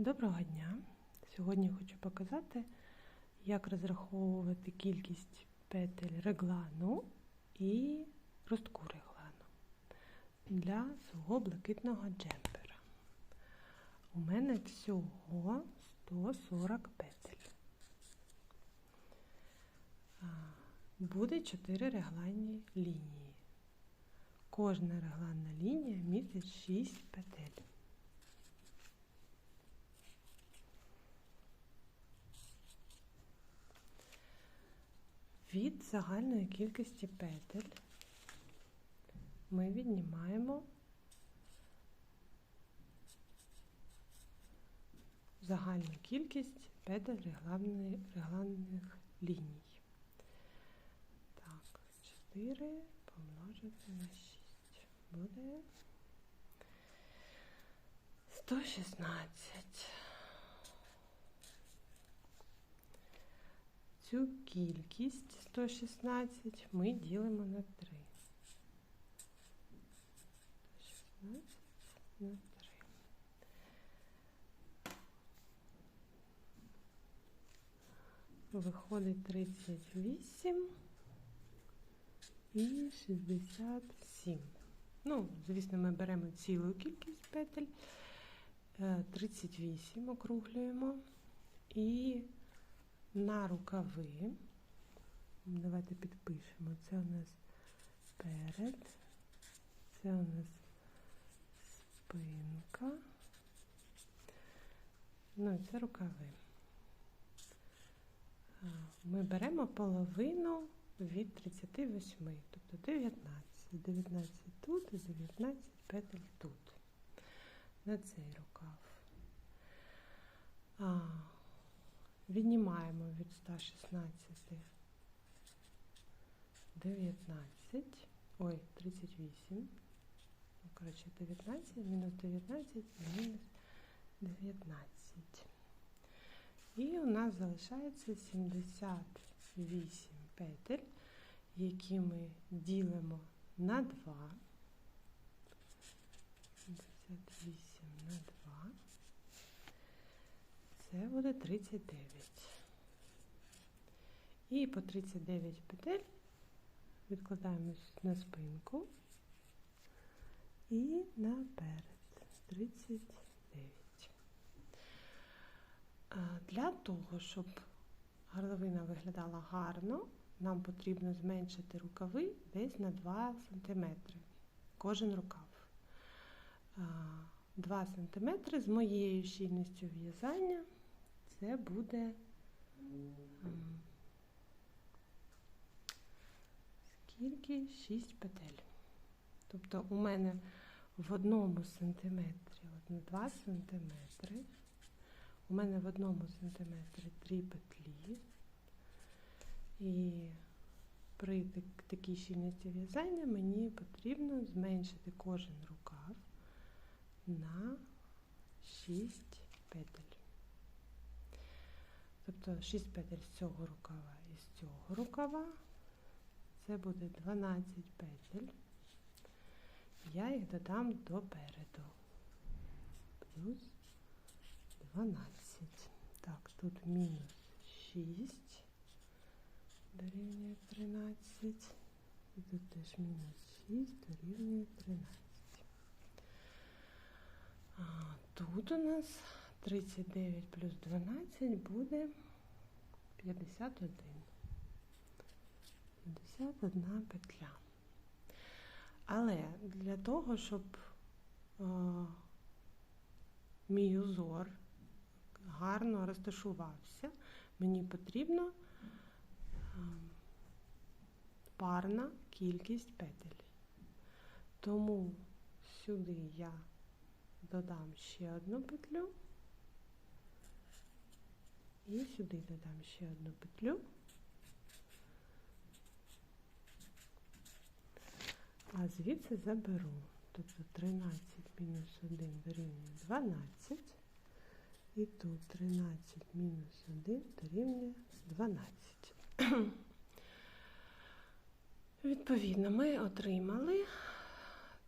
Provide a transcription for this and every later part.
Доброго дня! Сьогодні хочу показати, як розраховувати кількість петель реглану і ростку реглану для свого блакитного джемпера. У мене всього 140 петель. Буде 4 регланні лінії. Кожна регланна лінія містить 6 петель. Від загальної кількості петель ми віднімаємо загальну кількість петель регланних ліній. Так, 4 помножити на 6 буде 116. Цю кількість 116 ми ділимо на 3. 116 на 3. Виходить 38 і 67. Ну, звісно, ми беремо цілу кількість петель. 38 округлюємо і на рукави. Давайте підпишемо. Це у нас перед, це у нас спинка. Ну і це рукави. Ми беремо половину від 38, тобто 19. 19 тут і 19 петель тут. На цей рукав. Віднімаємо від 116 19, ой, 38, ну, коротше, 19, мінус 19, мінус 19. І у нас залишається 78 петель, які ми ділимо на 2. 78 на 2. Це буде 39. І по 39 петель відкладаємо на спинку і наперед 39. Для того, щоб горловина виглядала гарно, нам потрібно зменшити рукави десь на 2 см. Кожен рукав. 2 см з моєю щільністю в'язання це буде скільки 6 петель. Тобто у мене в одному сантиметрі, от на 2 сантиметри, у мене в одному сантиметрі 3 петлі. І при такій щільності в'язання мені потрібно зменшити кожен рукав на 6 петель. Тобто 6 петель з цього рукава і з цього рукава. Це буде 12 петель. Я їх додам допереду. Плюс 12. Так, тут мінус 6 дорівнює 13. І тут теж мінус 6 дорівнює 13. А тут у нас 39 плюс 12 буде 51. 51 петля. Але для того, щоб е, мій узор гарно розташувався, мені потрібно е, парна кількість петель. Тому сюди я додам ще одну петлю і сюди додам ще одну петлю. А звідси заберу. Тобто 13 мінус 1 дорівнює 12. І тут 13 мінус 1 дорівнює 12. Відповідно, ми отримали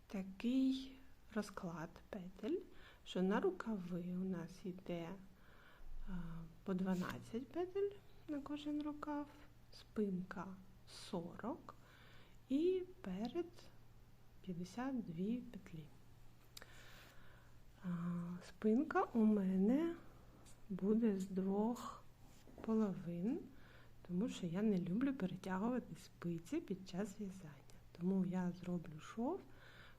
такий розклад петель, що на рукави у нас йде по 12 петель на кожен рукав, спинка 40 і перед 52 петлі. Спинка у мене буде з двох половин, тому що я не люблю перетягувати спиці під час в'язання. Тому я зроблю шов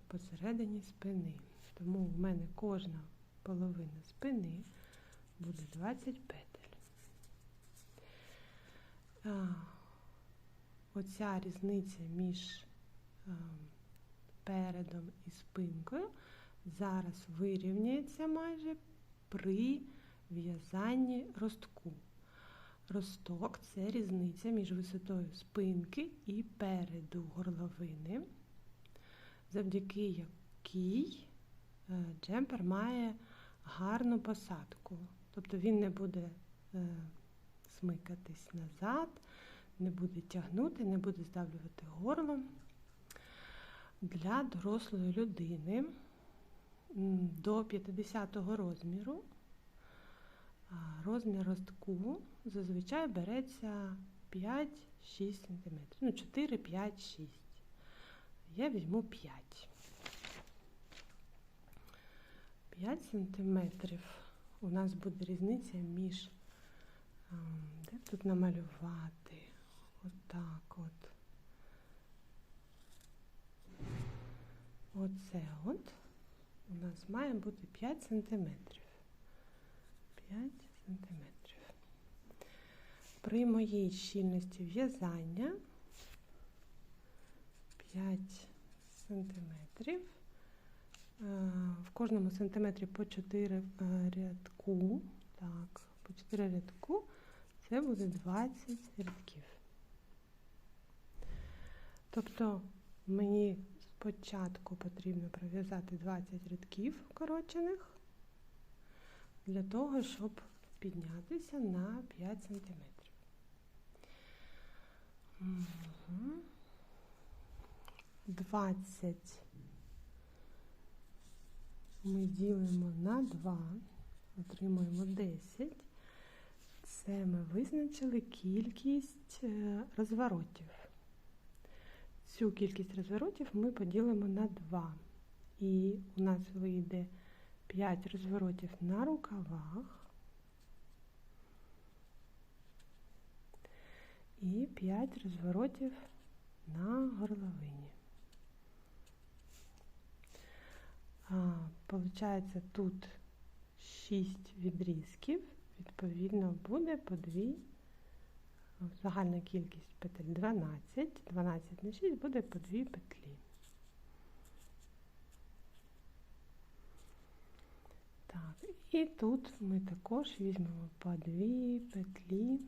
посередині спини. Тому в мене кожна половина спини буде 20 петель. Оця різниця між передом і спинкою зараз вирівняється майже при в'язанні ростку. Росток це різниця між висотою спинки і переду горловини, завдяки якій е, джемпер має гарну посадку. Тобто він не буде е, смикатись назад, не буде тягнути, не буде здавлювати горло. Для дорослої людини до 50 розміру розмір ростку зазвичай береться 5-6 см. Ну, 4, 5, 6. Я візьму 5. 5 см у нас буде різниця між, де тут намалювати? Отак от. Оце от у нас має бути 5 сантиметрів. 5 сантиметрів. При моїй щільності в'язання 5 сантиметрів. В кожному сантиметрі по 4 рядку. Так, по 4 рядку це буде 20 рядків. Тобто мені спочатку потрібно пров'язати 20 рядків вкорочених для того, щоб піднятися на 5 см. Угу. 20 ми ділимо на 2, отримуємо 10. Це ми визначили кількість е, розворотів. Цю кількість розворотів ми поділимо на 2. І у нас вийде 5 розворотів на рукавах і 5 розворотів на горловині. А, Получається, тут 6 відрізків, відповідно, буде по 2, загальна кількість петель 12, 12 на 6 буде по 2 петлі. Так, і тут ми також візьмемо по 2 петлі,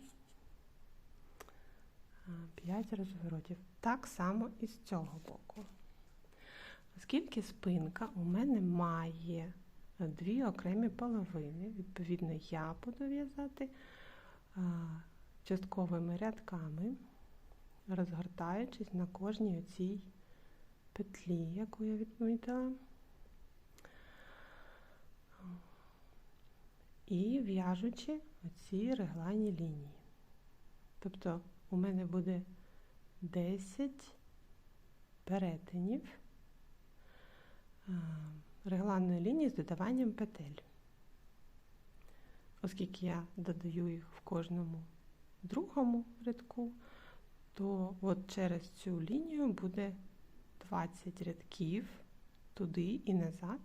5 розворотів. Так само і з цього боку. Оскільки спинка у мене має дві окремі половини, відповідно, я буду в'язати частковими рядками, розгортаючись на кожній оцій петлі, яку я відмітила. І в'яжучи оці реглані лінії. Тобто у мене буде 10 перетинів регланної лінії з додаванням петель. Оскільки я додаю їх в кожному другому рядку, то от через цю лінію буде 20 рядків туди і назад.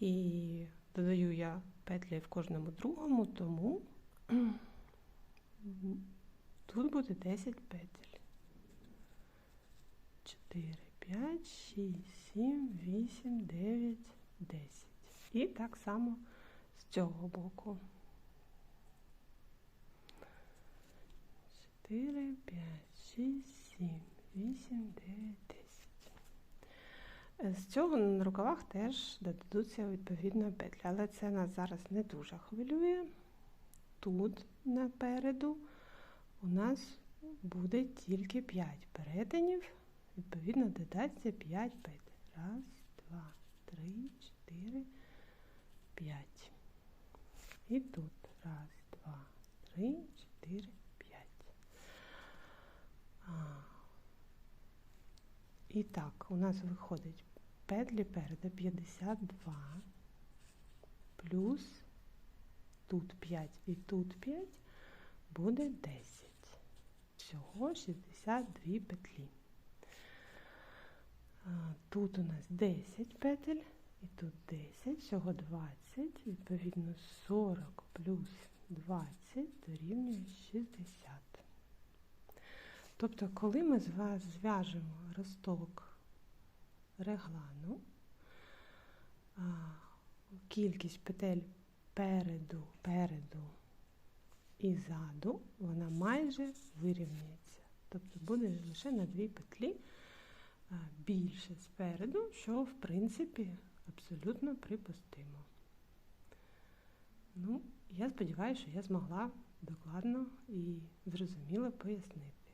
І додаю я петлі в кожному другому, тому тут буде 10 петель. 4, 5, 6, 7, 8, 9, 10. І так само з цього боку. 4, 5, 6, 7, 8, 9, 10. З цього на рукавах теж додадуться відповідно петлі, але це нас зараз не дуже хвилює. Тут напереду у нас буде тільки 5 перетинів, відповідно, додаться 5 петель. Раз, два, три, чотири, 5. І тут раз, два, три, чотири, п'ять. І так, у нас виходить петлі переду 52 плюс тут 5 і тут 5 буде 10. Всього 62 петлі. Тут у нас 10 петель і тут 10, всього 20, відповідно 40 плюс 20 дорівнює 60. Тобто, коли ми з вас зв'яжемо росток реглану, кількість петель переду, переду і ззаду, вона майже вирівняється. Тобто буде лише на дві петлі більше спереду, що в принципі абсолютно припустимо. Ну, я сподіваюся, що я змогла докладно і зрозуміло пояснити.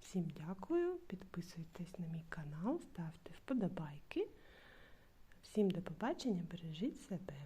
Всім дякую, підписуйтесь на мій канал, ставте вподобайки. Всім до побачення, бережіть себе.